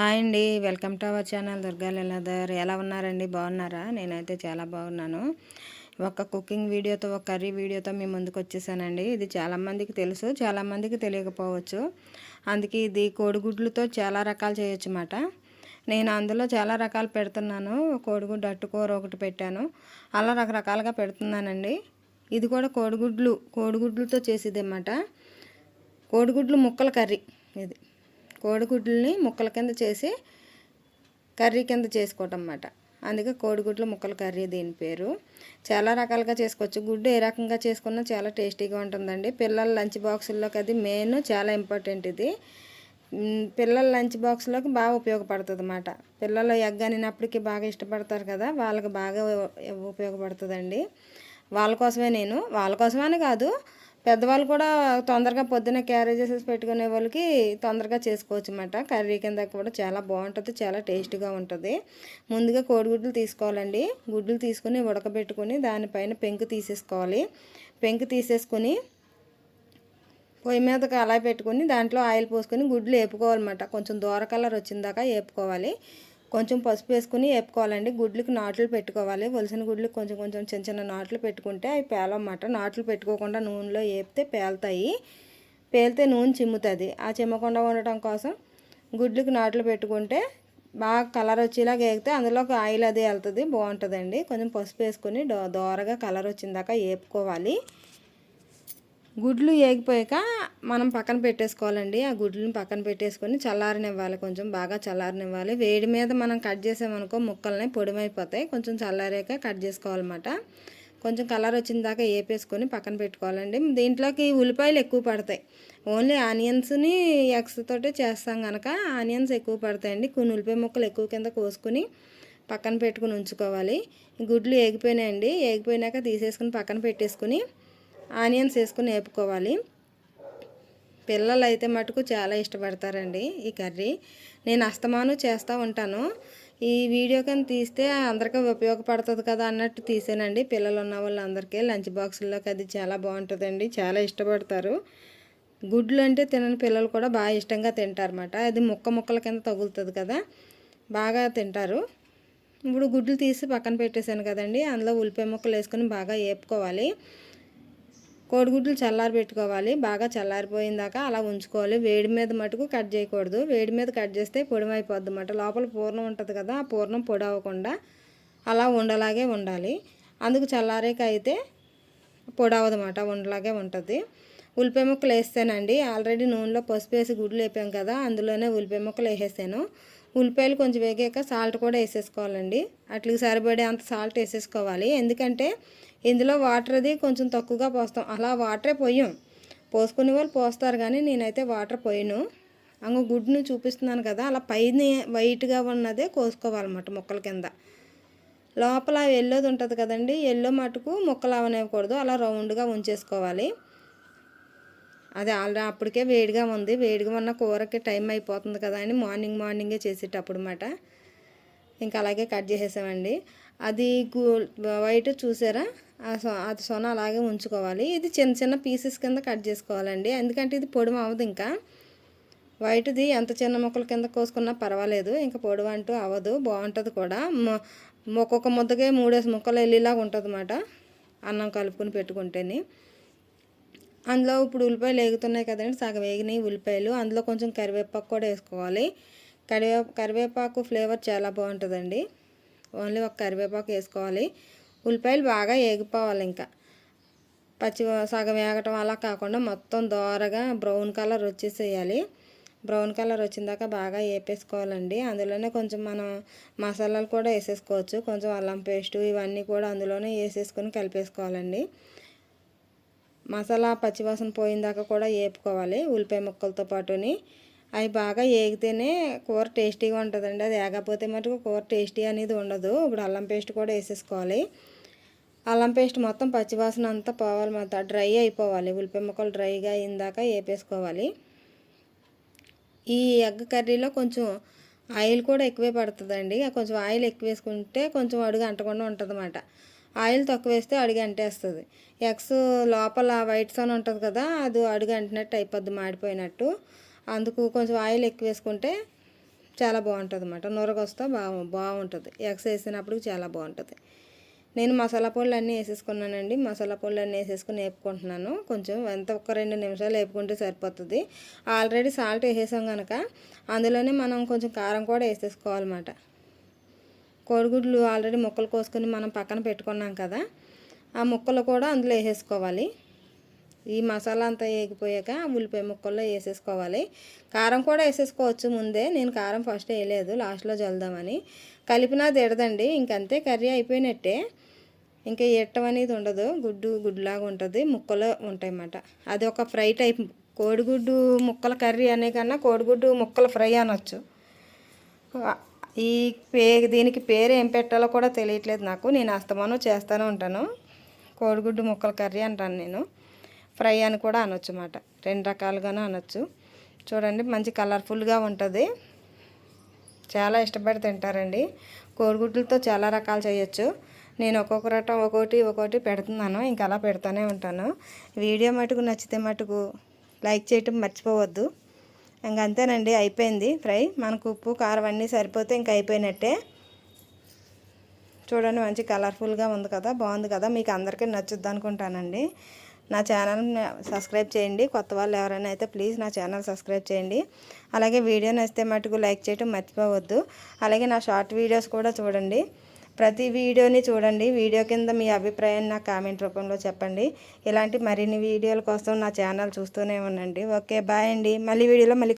Hi అండి. Welcome to our channel Durga Leeladhar. ఎలా ఉన్నారండి? బాగున్నారా? నేనైతే చాలా బాగున్నాను. ఒక కుకింగ్ వీడియోతో ఒక కర్రీ వీడియోతో మీ ముందుకు వచ్చేసానండి. ఇది చాలామందికి తెలుసు చాలామందికి తెలియకపోవచ్చు. అందుకే ఇది కోడిగుడ్లతో చాలా రకాలు చేయొచ్చు అన్నమాట నేను అందులో చాలా రకాలు పెడుతున్నాను. కోడిగుడ్డు అట్టుకూర ఒకటి పెట్టాను. అలా రకరకాలుగా పెడుతున్నానండి. ఇది కూడా కోడిగుడ్లు కోడిగుడ్లతో చేసేది అన్నమాట కోడిగుడ్లు ముక్కల కర్రీ ఇది. కోడిగుడ్లని ముక్కల కింద చేసి కర్రీ కింద చేసుకోవటం అన్నమాట. అందుకే కోడిగుడ్ల ముక్కల కర్రీ దీని పేరు. చాలా రకాలుగా చేసుకోవచ్చు. గుడ్డు ఏ రకంగా చేసుకున్నా చాలా టేస్టీగా ఉంటుందండి. పిల్లల లంచ్ బాక్సుల్లోకి అది మెయిన్ చాలా ఇంపార్టెంట్ ఇది. పిల్లల లంచ్ బాక్స్లోకి బాగా ఉపయోగపడుతుంది అన్నమాట. పిల్లలు ఎగ్ అనినప్పటికీ బాగా ఇష్టపడతారు కదా వాళ్ళకి బాగా ఉపయోగపడుతుందండి. వాళ్ళ కోసమే నేను వాళ్ళ కోసమని కాదు పెద్దవాళ్ళు కూడా తొందరగా పొద్దున్న క్యారేజెస్ పెట్టుకునే వాళ్ళకి తొందరగా చేసుకోవచ్చు అన్నమాట కర్రీ కింద కూడా చాలా బాగుంటుంది చాలా టేస్ట్గా ఉంటుంది. ముందుగా కోడిగుడ్లు తీసుకోవాలండి. గుడ్లు తీసుకొని ఉడకబెట్టుకొని దానిపైన పెంకు తీసేసుకోవాలి. పెంకు తీసేసుకొని పొయ్యి మీద అలా పెట్టుకొని దాంట్లో ఆయిల్ పోసుకొని గుడ్లు వేపుకోవాలన్నమాట. కొంచెం దూర కలర్ వచ్చిందాక వేపుకోవాలి. కొంచెం పసుపు వేసుకుని వేపుకోవాలండి. గుడ్లకి నాట్లు పెట్టుకోవాలి. వలసిన గుడ్లకు కొంచెం కొంచెం చిన్న చిన్న నాట్లు పెట్టుకుంటే అవి పేలమాట నాట్లు పెట్టుకోకుండా నూనెలో వేపితే పేలుతాయి. పేలితే నూనె చిమ్ముతుంది. ఆ చిమ్మకుండా ఉండటం కోసం గుడ్లకి నాట్లు పెట్టుకుంటే బాగా కలర్ వచ్చేలాగా వేగితే అందులోకి ఆయిల్ అది వెళ్తుంది. బాగుంటుందండి. కొంచెం పసుపు వేసుకొని దోరగా కలర్ వచ్చిందాక వేపుకోవాలి. గుడ్లు వేగిపోయాక మనం పక్కన పెట్టేసుకోవాలండి. ఆ గుడ్లను పక్కన పెట్టేసుకొని చల్లారనివ్వాలి కొంచెం బాగా చల్లారనివ్వాలి. వేడి మీద మనం కట్ చేసామనుకో ముక్కల్ని పొడిమైపోతాయి. కొంచెం చల్లారాక కట్ చేసుకోవాలన్నమాట. కొంచెం కలర్ వచ్చిన దాకా వేపేసుకొని పక్కన పెట్టుకోవాలండి. దీంట్లోకి ఉల్లిపాయలు ఎక్కువ పడతాయి. ఓన్లీ ఆనియన్స్ని ఎగ్స్ తోటే చేస్తాం కనుక ఆనియన్స్ ఎక్కువ పడతాయండి. కొన్ని ఉల్లిపాయ ముక్కలు ఎక్కువ కింద కోసుకొని పక్కన పెట్టుకుని ఉంచుకోవాలి. గుడ్లు ఏగిపోయినాయండి. ఏగిపోయినాక తీసేసుకుని పక్కన పెట్టేసుకుని ఆనియన్స్ వేసుకుని వేపుకోవాలి. పిల్లలు అయితే మటుకు చాలా ఇష్టపడతారండి ఈ కర్రీ. నేను అస్తమాను చేస్తూ ఉంటాను. ఈ వీడియో కానీ తీస్తే అందరికీ ఉపయోగపడుతుంది కదా అన్నట్టు తీసానండి. పిల్లలు ఉన్న వాళ్ళందరికీ లంచ్ బాక్సుల్లోకి అది చాలా బాగుంటుందండి. చాలా ఇష్టపడతారు. గుడ్లు అంటే తినని పిల్లలు కూడా బాగా ఇష్టంగా తింటారన్నమాట. అది ముక్క ముక్కల కింద తగులుతుంది కదా బాగా తింటారు. ఇప్పుడు గుడ్లు తీసి పక్కన పెట్టేశాను కదండి. అందులో ఉల్లిపాయ ముక్కలు వేసుకొని బాగా వేపుకోవాలి. కోడిగుడ్లు చల్లారి పెట్టుకోవాలి బాగా చల్లారిపోయిందాక అలా ఉంచుకోవాలి. వేడి మీద మటుకు కట్ చేయకూడదు. వేడి మీద కట్ చేస్తే పొడిమైపోద్ది అన్నమాట. లోపల పూర్ణం ఉంటుంది కదా ఆ పూర్ణం పొడి అవ్వకుండా అలా ఉండలాగే ఉండాలి. అందుకు చల్లారేక అయితే పొడి అవ్వదన్నమాట ఉండలాగే ఉంటుంది. ఉల్లిపాయ ముక్కలు వేస్తానండి. ఆల్రెడీ నూనెలో పసుపు వేసి గుడ్లు వేపాం కదా అందులోనే ఉల్లిపాయ ముక్కలు వేసేసాను. ఉల్లిపాయలు కొంచెం వేగాక సాల్ట్ కూడా వేసేసుకోవాలండి. అట్లకి సరిపడే అంత సాల్ట్ వేసేసుకోవాలి. ఎందుకంటే ఇందులో వాటర్ అది కొంచెం తక్కువగా పోస్తాం. అలా వాటరే పోయాం. పోసుకునే వాళ్ళు పోస్తారు కానీ నేనైతే వాటర్ పోయాను. అంగ గుడ్డుని చూపిస్తున్నాను కదా అలా పైన వైట్గా ఉన్నదే కోసుకోవాలన్నమాట మొక్కల కింద. లోపల ఎల్లోది ఉంటుంది కదండి ఎల్లో మటుకు మొక్కలు అవనివ్వకూడదు అలా రౌండ్గా ఉంచేసుకోవాలి. అది ఆల్రెడీ అప్పటికే వేడిగా ఉంది. వేడిగా ఉన్న కూరకి టైం అయిపోతుంది కదా అని మార్నింగ్ మార్నింగే చేసేటప్పుడు మాట ఇంకా అలాగే కట్ చేసేసామండి. అది వైట్ చూసారా? అది సొన అలాగే ఉంచుకోవాలి. ఇది చిన్న చిన్న పీసెస్ కింద కట్ చేసుకోవాలండి. ఎందుకంటే ఇది పొడి అవ్వదు ఇంకా. వైట్ది ఎంత చిన్న మొక్కల కింద కోసుకున్నా పర్వాలేదు. ఇంకా పొడి అంటూ అవ్వదు. బాగుంటుంది కూడా. ఒక్కొక్క ముద్దకే మూడేసి ముక్కలు వెళ్ళేలాగా ఉంటుంది అన్నమాట అన్నం కలుపుకొని పెట్టుకుంటేనే. అందులో ఇప్పుడు ఉల్లిపాయలు వేగుతున్నాయి కదండి. సగం వేగినాయి ఉల్లిపాయలు. అందులో కొంచెం కరివేపాకు కూడా వేసుకోవాలి. కరివే కరివేపాకు ఫ్లేవర్ చాలా బాగుంటుందండి. ఓన్లీ ఒక కరివేపాకు వేసుకోవాలి. ఉల్లిపాయలు బాగా వేగిపోవాలి ఇంకా. పచ్చి సగం వేగటం అలా కాకుండా మొత్తం దోరగా బ్రౌన్ కలర్ వచ్చేసేయాలి. బ్రౌన్ కలర్ వచ్చిందాక బాగా వేపేసుకోవాలండి అందులోనే కొంచెం మనం మసాలాలు కూడా వేసేసుకోవచ్చు. కొంచెం అల్లం పేస్టు ఇవన్నీ కూడా అందులోనే వేసేసుకొని కలిపేసుకోవాలండి. మసాలా పచ్చివాసన పోయిందాక కూడా వేపుకోవాలి ఉల్లిపాయ ముక్కలతో పాటుని. అవి బాగా వేగితేనే కూర టేస్టీగా ఉంటుందండి. అది ఏగకపోతే మటుకు కూర టేస్టీ అనేది ఉండదు. ఇప్పుడు అల్లం పేస్ట్ కూడా వేసేసుకోవాలి. అల్లం పేస్ట్ మొత్తం పచ్చివాసన అంతా పోవాలి మొత్తం. డ్రై అయిపోవాలి. ఉల్లిపాయ ముక్కలు డ్రైగా అయిందాక వేపేసుకోవాలి ఈ ఎగ్ కర్రీలో కొంచెం ఆయిల్ కూడా ఎక్కువే పడుతుందండి. కొంచెం ఆయిల్ ఎక్కువ వేసుకుంటే కొంచెం అడుగు అంటకుండా ఉంటుంది అన్నమాట ఆయిల్ తక్కువ వేస్తే అడుగు అంటేస్తుంది. ఎగ్స్ లోపల వైట్ సోన్ ఉంటుంది కదా అది అడుగు అంటినట్టు అయిపోద్ది మాడిపోయినట్టు. అందుకు కొంచెం ఆయిల్ ఎక్కువ వేసుకుంటే చాలా బాగుంటుంది అన్నమాట. నూరగొస్తా బాగు బాగుంటుంది. ఎగ్స్ వేసినప్పుడు చాలా బాగుంటుంది. నేను మసాలా పొడులు అన్నీ వేసేసుకున్నానండి. మసాలా పొడులు అన్నీ వేసేసుకుని వేపుకుంటున్నాను. కొంచెం ఎంత ఒక రెండు నిమిషాలు వేపుకుంటే సరిపోతుంది. ఆల్రెడీ సాల్ట్ వేసేసాం కనుక అందులోనే మనం కొంచెం కారం కూడా వేసేసుకోవాలన్నమాట. కోడిగుడ్లు ఆల్రెడీ ముక్కలు కోసుకొని మనం పక్కన పెట్టుకున్నాం కదా ఆ ముక్కలు కూడా అందులో వేసేసుకోవాలి. ఈ మసాలా అంతా వేగిపోయాక ఉల్లిపాయ ముక్కల్లో వేసేసుకోవాలి. కారం కూడా వేసేసుకోవచ్చు ముందే. నేను కారం ఫస్ట్ వేయలేదు. లాస్ట్లో చల్దామని కలిపినా తిడదండి ఇంకంతే కర్రీ అయిపోయినట్టే. ఇంకా ఎట్టం అనేది ఉండదు. గుడ్డు గుడ్డులాగా ఉంటుంది. ముక్కలు ఉంటాయి అన్నమాట అది ఒక ఫ్రై టైప్. కోడిగుడ్డు ముక్కల కర్రీ అనే కన్నా కోడిగుడ్డు ముక్కల ఫ్రై అనొచ్చు. ఈ పే దీనికి పేరు ఏం పెట్టాలో కూడా తెలియట్లేదు నాకు. నేను అస్తమానం చేస్తూనే ఉంటాను. కోడిగుడ్డు ముక్కల కర్రీ అంటాను నేను. ఫ్రై అని కూడా అనొచ్చు అన్నమాట. రెండు రకాలుగానూ అనొచ్చు. చూడండి మంచి కలర్ఫుల్గా ఉంటుంది. చాలా ఇష్టపడి తింటారండి. కోడిగుడ్లతో చాలా రకాలు చేయొచ్చు. నేను ఒక్కొక్క రకం ఒక్కొక్కటి ఒక్కొక్కటి పెడుతున్నాను. ఇంకా అలా పెడతానే ఉంటాను. వీడియో మటుకు నచ్చితే మటుకు లైక్ చేయటం మర్చిపోవద్దు. ఇంక అంతేనండి అయిపోయింది ఫ్రై. మనకు ఉప్పు కారం అన్నీ సరిపోతే ఇంకా అయిపోయినట్టే. చూడండి మంచి కలర్ఫుల్గా ఉంది కదా బాగుంది కదా. మీకు అందరికీ నచ్చుద్ది అనుకుంటానండి. నా ఛానల్ సబ్స్క్రైబ్ చేయండి. కొత్త వాళ్ళు ఎవరైనా అయితే ప్లీజ్ నా ఛానల్ సబ్స్క్రైబ్ చేయండి. అలాగే వీడియో నచ్చితే మటుకు లైక్ చేయటం మర్చిపోవద్దు. అలాగే నా షార్ట్ వీడియోస్ కూడా చూడండి. ప్రతి వీడియోని చూడండి. వీడియో కింద మీ అభిప్రాయాన్ని నా కామెంట్ రూపంలో చెప్పండి. ఇలాంటి మరిన్ని వీడియోల కోసం నా ఛానల్ చూస్తూనే ఉండండి. ఓకే బాయ్ అండి. మళ్ళీ వీడియోలో మళ్ళీ